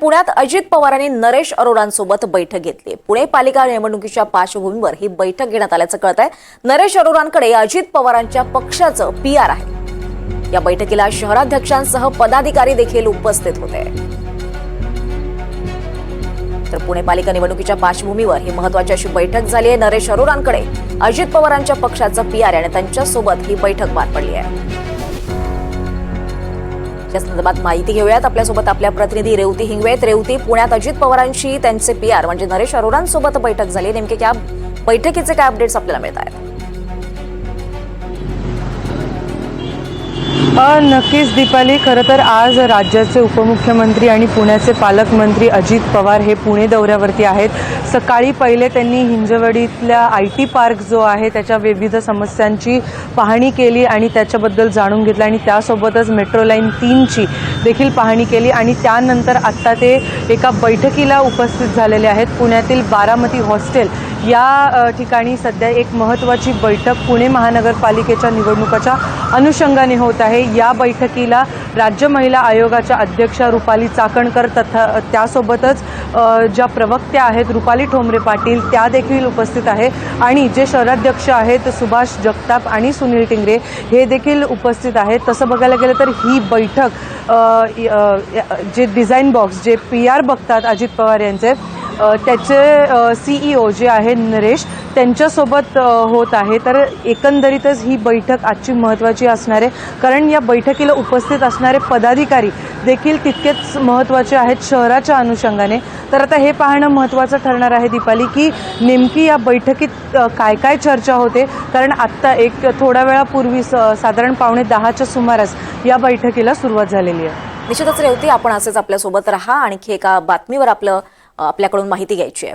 पुण्यात अजित पवारांनी नरेश अरोरांसोबत बैठक घेतली. पुणे पालिका निवडणुकीच्या पार्श्वभूमीवर ही बैठक घेण्यात आल्याचं कळत आहे नरेश अरोरांकडे अजित पवारांच्या पक्षाचं पी आर आहे. या बैठकीला शहराध्यक्षांसह पदाधिकारी देखील उपस्थित होते. तर पुणे पालिका निवडणुकीच्या पार्श्वभूमीवर ही महत्वाची अशी बैठक झाली आहे. नरेश अरोरांकडे अजित पवारांच्या पक्षाचं पी आर आणि त्यांच्यासोबत ही बैठक पार पडली आहे. या संदर्भात माहिती घेऊयात. आपल्यासोबत आपल्या प्रतिनिधी रेवती हिंगवेत रेवती पुण्यात अजित पवारांशी त्यांचे पी आर म्हणजे नरेश अरोरांसोबत बैठक झाली. नेमके त्या बैठकीचे काय अपडेट्स आपल्याला मिळत आहेत नक्कीच दीपाली. खरं तर आज राज्याचे उपमुख्यमंत्री आणि पुण्याचे पालकमंत्री अजित पवार हे पुणे दौऱ्यावरती आहेत. सकाळी पहिले त्यांनी हिंजवडीतल्या आय टी पार्क जो आहे त्याच्या विविध समस्यांची पाहणी केली आणि त्याच्याबद्दल जाणून घेतलं आणि त्यासोबतच मेट्रो लाईन तीनची देखील पाहणी केली आणि त्यानंतर आत्ता ते एका बैठकीला उपस्थित झालेले आहेत. पुण्यातील बारामती हॉस्टेल या ठिकाणी सध्या एक महत्त्वाची बैठक पुणे महानगरपालिकेच्या निवडणुकाच्या अनुषंगाने होत आहे. या बैठकीला राज्य महिला आयोगाच्या अध्यक्षा रुपाली चाकणकर तथा त्यासोबतच ज्या प्रवक्त्या आहेत रुपाली ठोंबरे पाटील त्या देखील उपस्थित आहे. आणि जे शहराध्यक्ष आहेत सुभाष जगताप आणि सुनील टिंगरे हे देखील उपस्थित आहेत. तसं बघायला गेलं तर ही बैठक य- जे design box J P R बघतात अजित पवार यांचे त्याचे सीईओ जे आहे नरेश त्यांच्यासोबत होत आहे. तर एकंदरीतच ही बैठक आजची महत्त्वाची असणार आहे. कारण या बैठकीला उपस्थित असणारे पदाधिकारी देखील तितकेच महत्त्वाचे आहेत शहराच्या अनुषंगाने. तर आता हे पाहणं महत्त्वाचं ठरणार आहे दीपाली की नेमकी या बैठकीत काय काय चर्चा होते? कारण आत्ता एक थोड्या वेळापूर्वी स साधारण पावणे दहाच्या सुमारास या बैठकीला सुरुवात झालेली आहे. निश्चितच रेवती आपण असेच आपल्यासोबत राहा. आणखी एका बातमीवर आपलं आपल्याकडून माहिती घ्यायची आहे.